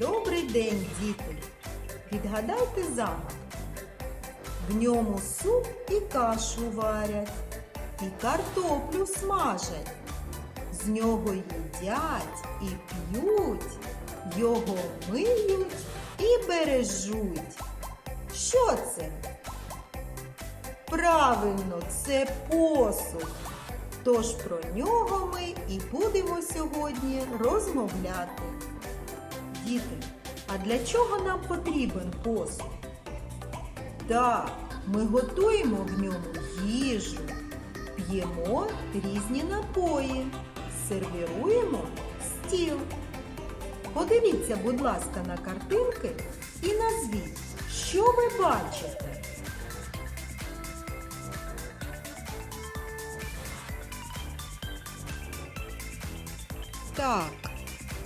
Добрий день, діти! Відгадайте загадку. В ньому суп і кашу варять, і картоплю смажать. З нього їдять і п'ють, його миють і бережуть. Що це? Правильно, це посуд. Тож про нього ми і будемо сьогодні розмовляти. Діти, а для чого нам потрібен посуд? Так, ми готуємо в ньому їжу, п'ємо різні напої, сервіруємо стіл. Подивіться, будь ласка, на картинки і назвіть, що ви бачите. Так,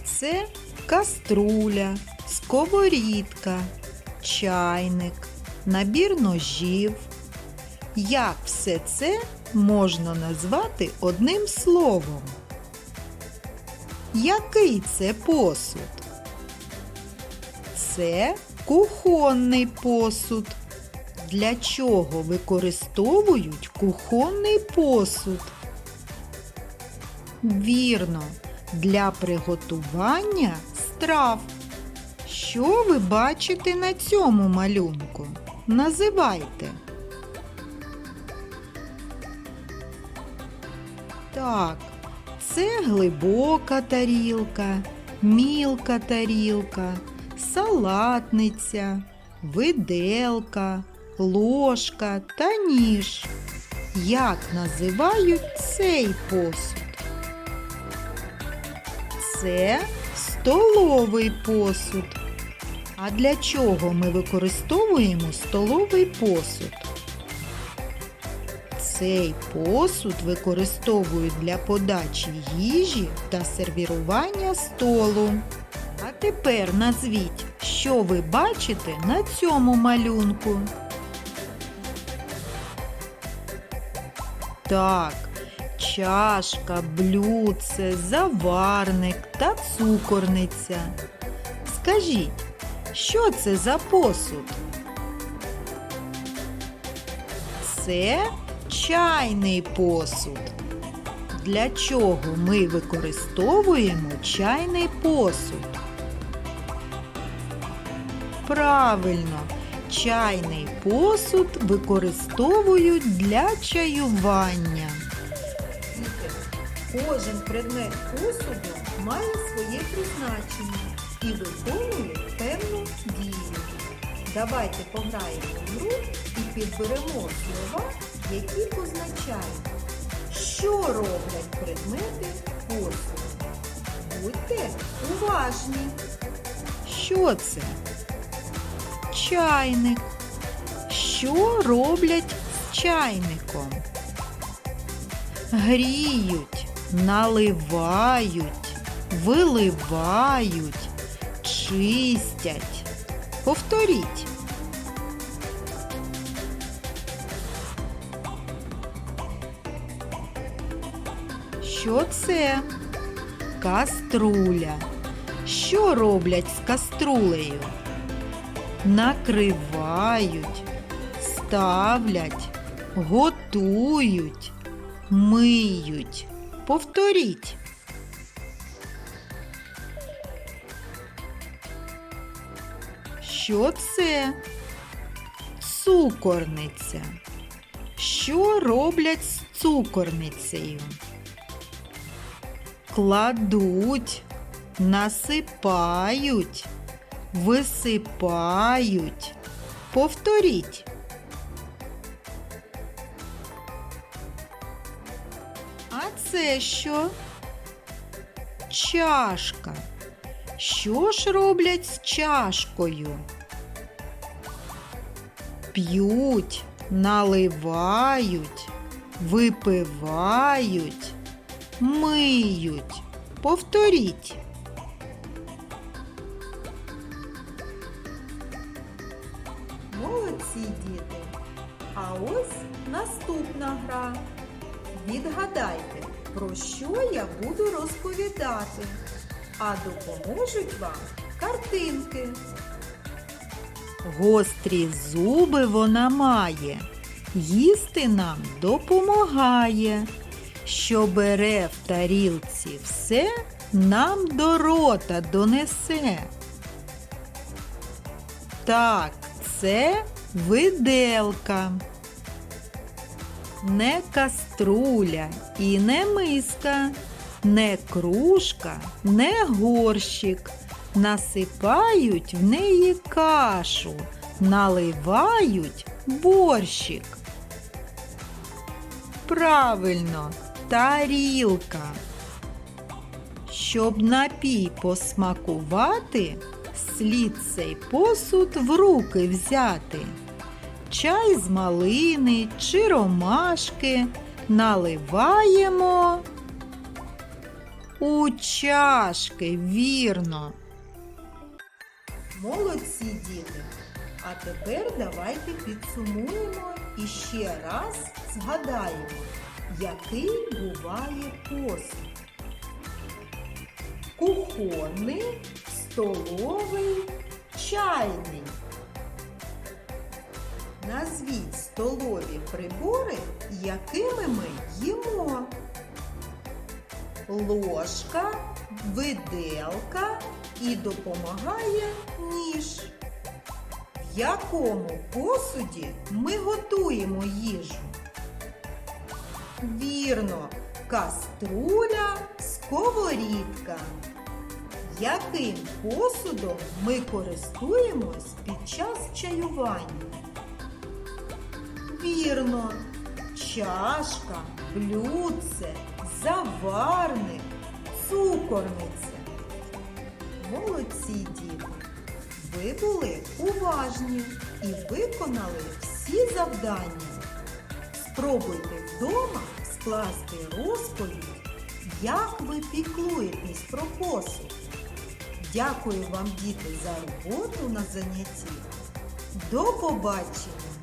це каструля, сковорідка, чайник, набір ножів. Як все це можна назвати одним словом? Який це посуд? Це кухонний посуд. Для чого використовують кухонний посуд? Вірно, для приготування страв. Що ви бачите на цьому малюнку? Називайте. Так, це глибока тарілка, мілка тарілка, салатниця, виделка, ложка та ніж. Як називають цей посуд? Це столовий посуд. А для чого ми використовуємо столовий посуд? Цей посуд використовують для подачі їжі та сервірування столу. А тепер назвіть, що ви бачите на цьому малюнку. Так, чашка, блюдце, заварник та цукорниця. Скажіть, що це за посуд? Це чайний посуд. Для чого ми використовуємо чайний посуд? Правильно, чайний посуд використовують для чаювання. Кожен предмет посуду має своє призначення і виконує певну дію. Давайте пограємо в гру і підберемо слова, які позначають, що роблять предмети посуду. Будьте уважні. Що це? Чайник. Що роблять з чайником? Гріють, наливають, виливають, чистять. Повторіть. Що це? Каструля. Що роблять з каструлею? Накривають, ставлять, готують, миють. Повторіть. Що це? Цукорниця. Що роблять з цукорницею? Кладуть, насипають, висипають. Повторіть. Це що? Чашка. Що ж роблять з чашкою? П'ють, наливають, випивають, миють. Повторіть. Молодці діти. А ось наступна гра. Відгадайте, про що я буду розповідати. А допоможуть вам картинки. Гострі зуби вона має, їсти нам допомагає. Що бере в тарілці все, нам до рота донесе. Так, це виделка. Не каструля і не миска, не кружка, не горщик. Насипають в неї кашу, наливають борщик. Правильно, тарілка. Щоб напій посмакувати, слід цей посуд в руки взяти. Чай з малини чи ромашки наливаємо у чашки, вірно. Молодці діти. А тепер давайте підсумуємо і ще раз згадаємо, який буває посуд. Кухонний, столовий, чайний. Назвіть столові прибори, якими ми їмо. Ложка, виделка і допомагає ніж. В якому посуді ми готуємо їжу? Вірно, каструля, сковорідка. Яким посудом ми користуємось під час чаювання? Вірно, чашка, блюдце, заварник, цукорниця. Молодці діти! Ви були уважні і виконали всі завдання. Спробуйте вдома скласти розповідь, як ви піклуєтесь про посуд. Дякую вам, діти, за роботу на занятті. До побачення!